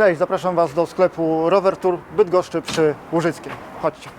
Cześć, zapraszam Was do sklepu Rower Tour Bydgoszczy przy Łużyckiej. Chodźcie.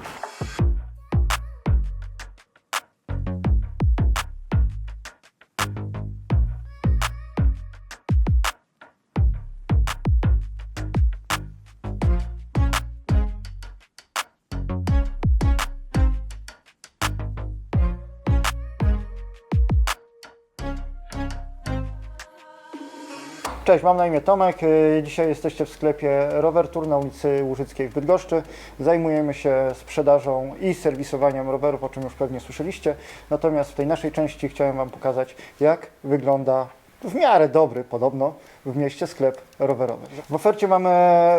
Cześć, mam na imię Tomek. Y, Dzisiaj jesteście w sklepie Rower Tour na ulicy Łużyckiej w Bydgoszczy. Zajmujemy się sprzedażą i serwisowaniem rowerów, o czym już pewnie słyszeliście. Natomiast w tej naszej części chciałem Wam pokazać, jak wygląda w miarę dobry podobno w mieście sklep rowerowy. W ofercie mamy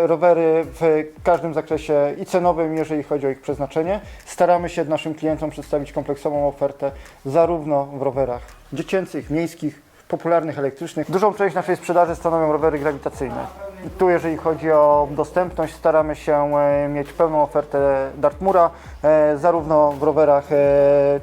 rowery w każdym zakresie i cenowym, jeżeli chodzi o ich przeznaczenie. Staramy się naszym klientom przedstawić kompleksową ofertę zarówno w rowerach dziecięcych, miejskich, popularnych elektrycznych. Dużą część naszej sprzedaży stanowią rowery grawitacyjne. Tu, jeżeli chodzi o dostępność, staramy się e, mieć pełną ofertę Dartmura, e, zarówno w rowerach e,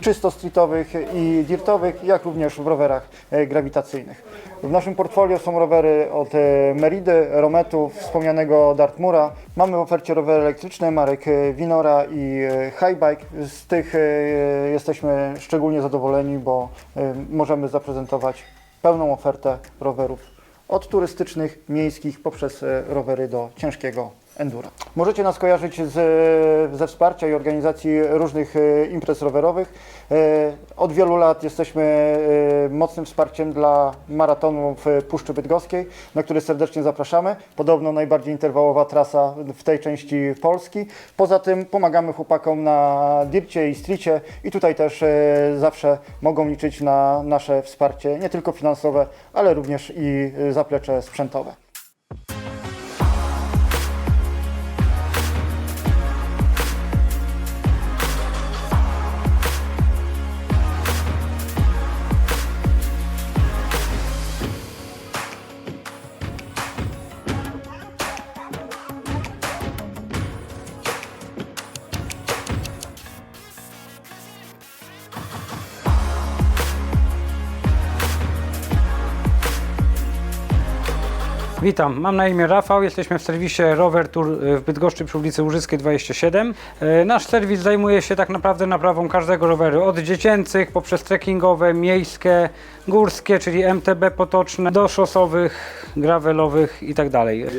czysto streetowych i dirtowych, jak również w rowerach grawitacyjnych. W naszym portfolio są rowery od Meridy, Rometu, wspomnianego Dartmura. Mamy w ofercie rowery elektryczne marek Winora i Highbike. Z tych jesteśmy szczególnie zadowoleni, bo możemy zaprezentować pełną ofertę rowerów od turystycznych, miejskich, poprzez e, rowery do ciężkiego enduro. Możecie nas kojarzyć z, ze wsparcia i organizacji różnych e, imprez rowerowych. E, Od wielu lat jesteśmy e, mocnym wsparciem dla maratonu w Puszczy Bydgoskiej, na który serdecznie zapraszamy. Podobno najbardziej interwałowa trasa w tej części Polski. Poza tym pomagamy chłopakom na dircie i stricie i tutaj też e, zawsze mogą liczyć na nasze wsparcie, nie tylko finansowe, ale również i e, zaplecze sprzętowe. Witam, mam na imię Rafał, jesteśmy w serwisie Rower Tour y, w Bydgoszczy przy ulicy Łużyckiej 27. E, Nasz serwis zajmuje się tak naprawdę naprawą każdego roweru, od dziecięcych poprzez trekkingowe, miejskie, górskie, czyli MTB potoczne, do szosowych, gravelowych i tak.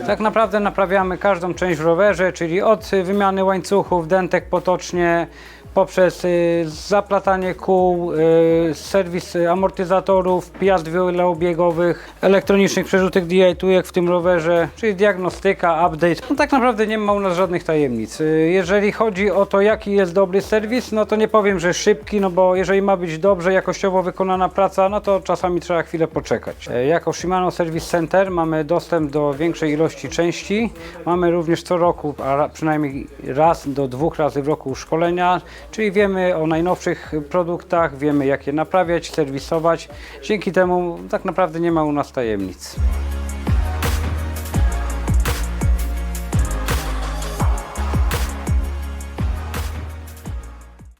Tak naprawdę naprawiamy każdą część w rowerze, czyli od wymiany łańcuchów, dentek potocznie, poprzez y, zaplatanie kół, y, serwis y, amortyzatorów, pijazd wielobiegowych, elektronicznych przerzutek DI tujek w tym rowerze, czyli diagnostyka, update. No tak naprawdę nie ma u nas żadnych tajemnic. Jeżeli chodzi o to, jaki jest dobry serwis, no to nie powiem, że szybki, no bo jeżeli ma być dobrze, jakościowo wykonana praca, no to czasami trzeba chwilę poczekać. Jako Shimano Service Center mamy dostęp do większej ilości części. Mamy również co roku, a przynajmniej raz do dwóch razy w roku szkolenia, czyli wiemy o najnowszych produktach, wiemy jak je naprawiać, serwisować. Dzięki temu tak naprawdę nie ma u nas tajemnic.